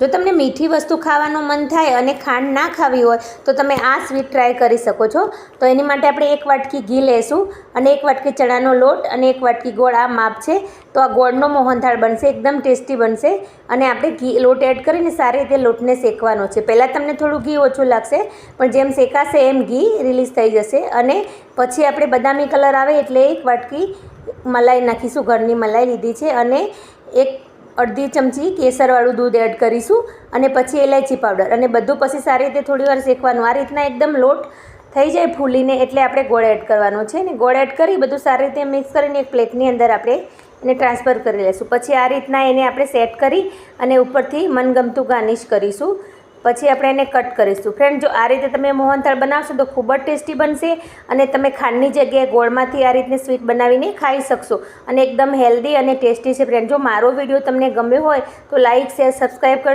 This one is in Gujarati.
જો તમને મીઠી વસ્તુ ખાવાનું મન થાય અને ખાંડ ના ખાવી હોય, તો તમે આ સ્વીટ ટ્રાય કરી શકો છો. તો એની માટે આપણે એક વાટકી ઘી લેશું અને એક વાટકી ચણાનો લોટ અને એક વાટકી ગોળ આ માપ છે. તો આ ગોળનો મોહનથાળ બનશે, એકદમ ટેસ્ટી બનશે અને આપણે ઘી, લોટ એડ કરીને સારી રીતે લોટને શેકવાનો છે. પહેલાં તમને થોડું ઘી ઓછું લાગશે, પણ જેમ શેકાશે એમ ઘી રિલીઝ થઈ જશે અને પછી આપણે બદામી કલર આવે એટલે એક વાટકી મલાઈ નાખીશું, ઘરની મલાઈ લીધી છે અને એક અડધી ચમચી કેસરવાળું દૂધ એડ કરીશું અને પછી એલાયચી પાવડર અને બધું પછી સારી રીતે થોડી વાર શેકવાનું. આ રીતના એકદમ લોટ થઈ જાય ફૂલીને એટલે આપણે ગોળ એડ કરવાનો છે. ને ગોળ એડ કરી બધું સારી રીતે મિક્સ કરીને એક પ્લેટની અંદર આપણે એને ટ્રાન્સફર કરી લઈશું પછી આ રીતના એને આપણે સેટ કરી અને ઉપરથી મનગમતું ગાર્નિશ કરીશું. પછી આપણે એને કટ કરીશું. ફ્રેન્ડ જો આ રીતે તમે મોહનથાળ બનાવશો તો ખૂબ જ ટેસ્ટી બનશે અને તમે ખાંડની જગ્યાએ ગોળમાંથી આ રીતની સ્વીટ બનાવીને ખાઈ શકશો. અને એકદમ હેલ્ધી અને ટેસ્ટી છે. ફ્રેન્ડ જો મારો વીડિયો તમને ગમ્યો હોય તો લાઇક શેર સબસ્ક્રાઈબ કરજો.